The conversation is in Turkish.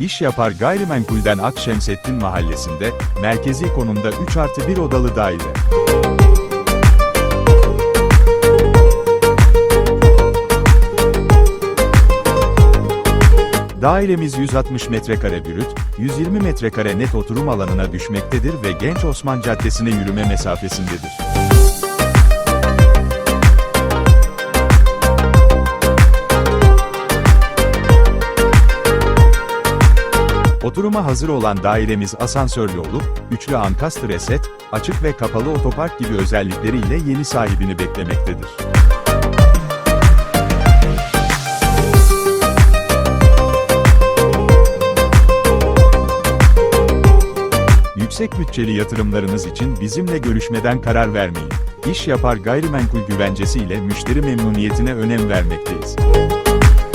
İş yapar gayrimenkulden Akşemsettin Mahallesi'nde, merkezi konumda 3 artı 1 odalı daire. Dairemiz 160 metrekare brüt, 120 metrekare net oturum alanına düşmektedir ve Genç Osman Caddesi'ne yürüme mesafesindedir. Oturuma hazır olan dairemiz asansörlü olup, üçlü ankastre set, açık ve kapalı otopark gibi özellikleriyle yeni sahibini beklemektedir. Yüksek bütçeli yatırımlarınız için bizimle görüşmeden karar vermeyin. İş yapar gayrimenkul güvencesi ile müşteri memnuniyetine önem vermekteyiz.